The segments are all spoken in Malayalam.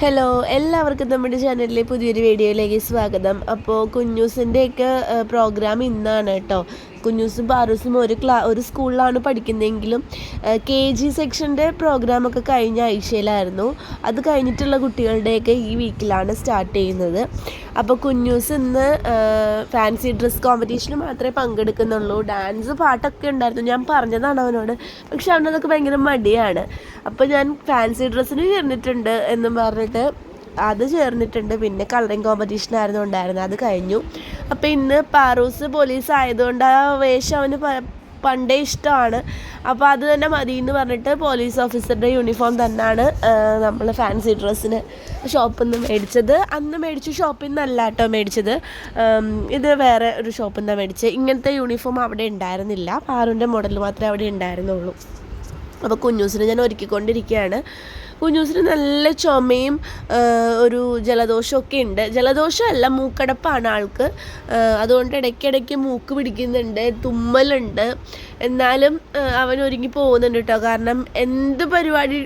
ഹലോ എല്ലാവർക്കും നമ്മുടെ ചാനലിലെ പുതിയൊരു വീഡിയോയിലേക്ക് സ്വാഗതം. അപ്പോൾ കുഞ്ഞൂസിന്റെയൊക്കെ പ്രോഗ്രാം ഇന്നാണ് കേട്ടോ. കുഞ്ഞൂസും പാറൂസും ഒരു ക്ലാ ഒരു സ്കൂളിലാണ് പഠിക്കുന്നതെങ്കിലും കെ ജി സെക്ഷന്റെ പ്രോഗ്രാമൊക്കെ കഴിഞ്ഞ ആഴ്ചയിലായിരുന്നു. അത് കഴിഞ്ഞിട്ടുള്ള കുട്ടികളുടെയൊക്കെ ഈ വീക്കിലാണ് സ്റ്റാർട്ട് ചെയ്യുന്നത്. അപ്പോൾ കുഞ്ഞൂസ് ഇന്ന് ഫാൻസി ഡ്രസ് കോമ്പറ്റീഷന് മാത്രമേ പങ്കെടുക്കുന്നുള്ളൂ. ഡാൻസ് പാട്ടൊക്കെ ഉണ്ടായിരുന്നു. ഞാൻ പറഞ്ഞതാണ് അവനോട്. പക്ഷെ അവനതൊക്കെ ഭയങ്കര മടിയാണ്. അപ്പോൾ ഞാൻ ഫാൻസി ഡ്രസ്സിന് ചേർന്നിട്ടുണ്ട് എന്നും പറഞ്ഞിട്ട് അത് ചേർന്നിട്ടുണ്ട്. പിന്നെ കളറിങ് കോമ്പറ്റീഷൻ ആയിരുന്നു ഉണ്ടായിരുന്നത്. അത് കഴിഞ്ഞു. അപ്പോൾ ഇന്ന് പാറൂസ് പോലീസ് ആയതുകൊണ്ട് ആ വേഷം അവന് പണ്ടേ ഇഷ്ടമാണ്. അപ്പോൾ അത് തന്നെ മതി എന്ന് പറഞ്ഞിട്ട് പോലീസ് ഓഫീസറുടെ യൂണിഫോം തന്നെയാണ് നമ്മൾ ഫാൻസി ഡ്രസ്സിന് ഷോപ്പിൽ നിന്ന് മേടിച്ചത്. അന്ന് മേടിച്ച ഷോപ്പിൽ നിന്നല്ല കേട്ടോ മേടിച്ചത്. ഇത് വേറെ ഒരു ഷോപ്പിൽ നിന്നാണ് മേടിച്ചത് ഇങ്ങനത്തെ യൂണിഫോം അവിടെ ഉണ്ടായിരുന്നില്ല. പാറുന്റെ മോഡൽ മാത്രമേ അവിടെ ഉണ്ടായിരുന്നുള്ളൂ. അപ്പോൾ കുഞ്ഞൂസിന് ഞാൻ ഒരുക്കിക്കൊണ്ടിരിക്കുകയാണ്. കുഞ്ഞൂസിന് നല്ല ചുമയും ഒരു ജലദോഷമൊക്കെ ഉണ്ട്. ജലദോഷമല്ല മൂക്കടപ്പാണ് ആൾക്ക്. അതുകൊണ്ട് ഇടയ്ക്കിടയ്ക്ക് മൂക്ക് പിടിക്കുന്നുണ്ട് തുമ്മലുണ്ട്. എന്നാലും അവൻ ഒരുങ്ങി പോകുന്നുണ്ട് കേട്ടോ കാരണം എന്ത് പരിപാടി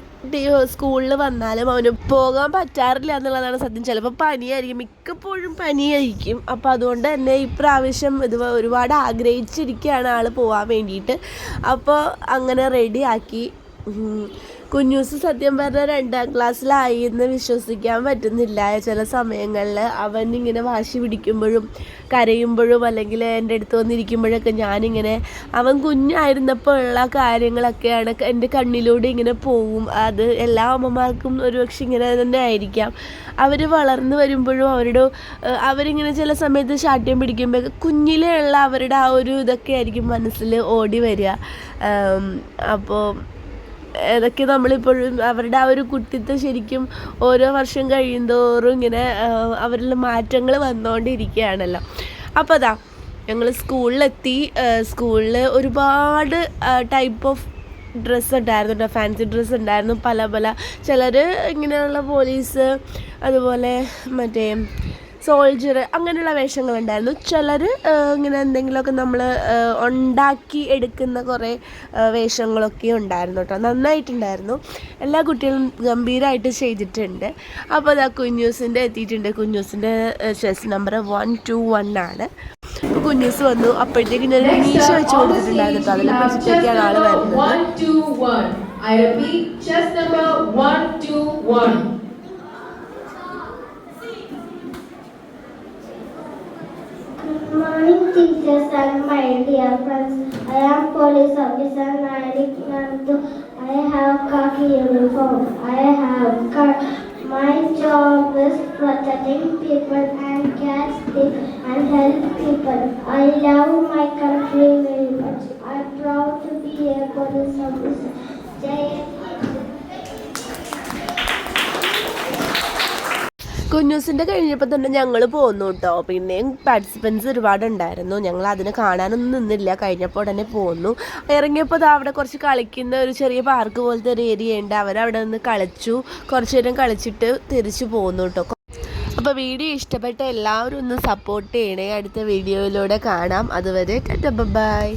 സ്കൂളിൽ വന്നാലും അവന് പോകാൻ പറ്റാറില്ല എന്നുള്ളതാണ് സത്യം. ചിലപ്പോൾ പനിയായിരിക്കും. മിക്കപ്പോഴും പനിയായിരിക്കും. അപ്പോൾ അതുകൊണ്ട് തന്നെ ഇപ്രാവശ്യം ഇത് ഒരുപാട് ആഗ്രഹിച്ചിരിക്കുകയാണ് ആൾ പോകാൻ വേണ്ടിയിട്ട്. അപ്പോൾ അങ്ങനെ റെഡിയാക്കി കുഞ്ഞൂസ് സത്യം പറഞ്ഞ രണ്ടാം ക്ലാസ്സിലായി എന്ന് വിശ്വസിക്കാൻ പറ്റുന്നില്ല. ചില സമയങ്ങളിൽ അവൻ ഇങ്ങനെ വാശി പിടിക്കുമ്പോഴും കരയുമ്പോഴും അല്ലെങ്കിൽ എന്റെ അടുത്ത് വന്നിരിക്കുമ്പോഴൊക്കെ ഞാനിങ്ങനെ അവൻ കുഞ്ഞായിരുന്നപ്പോൾ ഉള്ള കാര്യങ്ങളൊക്കെയാണ് എന്റെ കണ്ണിലൂടെ ഇങ്ങനെ പോവും. അത് എല്ലാ അമ്മമാർക്കും ഒരുപക്ഷെ ഇങ്ങനെ തന്നെ ആയിരിക്കാം. അവർ വളർന്നു വരുമ്പോഴും അവരുടെ അവരിങ്ങനെ ചില സമയത്ത് ശാഠ്യം പിടിക്കുമ്പോൾ കുഞ്ഞിലുള്ള അവരുടെ ആ ഒരു ഇതൊക്കെ ആയിരിക്കും മനസ്സിൽ ഓടി വരിക. അപ്പോൾ ഏതൊക്കെ നമ്മളിപ്പോഴും അവരുടെ ആ ഒരു കുട്ടിത്തം ശരിക്കും ഓരോ വർഷം കഴിയുന്തോറും ഇങ്ങനെ അവരിൽ മാറ്റങ്ങൾ വന്നുകൊണ്ടിരിക്കുകയാണല്ലോ അപ്പോൾ അതാ ഞങ്ങൾ സ്കൂളിലെത്തി സ്കൂളിൽ ഒരുപാട് ടൈപ്പ് ഓഫ് ഡ്രസ്സ് ഉണ്ടായിരുന്നു കേട്ടോ ഫാൻസി ഡ്രസ്സ് ഉണ്ടായിരുന്നു. പല പല ചിലർ ഇങ്ങനെയുള്ള പോലീസ് അതുപോലെ മറ്റേ സോൾജർ അങ്ങനെയുള്ള വേഷങ്ങളുണ്ടായിരുന്നു ചിലർ ഇങ്ങനെ എന്തെങ്കിലുമൊക്കെ നമ്മൾ ഉണ്ടാക്കി എടുക്കുന്ന കുറേ വേഷങ്ങളൊക്കെ ഉണ്ടായിരുന്നു കേട്ടോ. നന്നായിട്ടുണ്ടായിരുന്നു. എല്ലാ കുട്ടികളും ഗംഭീരമായിട്ട് ചെയ്തിട്ടുണ്ട്. അപ്പോൾ അതാ കുഞ്ഞൂസിന്റെ എത്തിയിട്ടുണ്ട്. കുഞ്ഞൂസിന്റെ chess number one two one ആണ്. അപ്പോൾ കുഞ്ഞൂസ് വന്നു. അപ്പോഴത്തേക്ക് ഞാൻ മീശ വെച്ച് കൊടുത്തിട്ടുണ്ടായിരുന്നു കേട്ടോ. അതിനെ പിടിച്ചിട്ടൊക്കെയാണ് ആൾ വരുന്നത്. My dear friends. I am police officer Narik Nandu. I have khaki uniform. I have cut. My job is protecting people and catch thief and help people. I love കുഞ്ഞൂസിന്റെ കഴിഞ്ഞപ്പോൾ തന്നെ ഞങ്ങൾ പോന്നു കേട്ടോ പിന്നെയും പാർട്ടിസിപ്പൻസ് ഒരുപാട് ഉണ്ടായിരുന്നു ഞങ്ങൾ അതിന് കാണാനൊന്നും നിന്നില്ല. കഴിഞ്ഞപ്പോൾ ഉടനെ പോന്നു. ഇറങ്ങിയപ്പോൾ അവിടെ കുറച്ച് കളിക്കുന്ന ഒരു ചെറിയ പാർക്ക് പോലത്തെ ഒരു ഏരിയ ഉണ്ട്. അവരവിടെ നിന്ന് കളിച്ചു. കുറച്ചു നേരം കളിച്ചിട്ട് തിരിച്ചു പോന്നു കേട്ടോ അപ്പോൾ വീഡിയോ ഇഷ്ടപ്പെട്ട എല്ലാവരും ഒന്ന് സപ്പോർട്ട് ചെയ്യണേ. അടുത്ത വീഡിയോയിലൂടെ കാണാം. അതുവരെ ബൈ.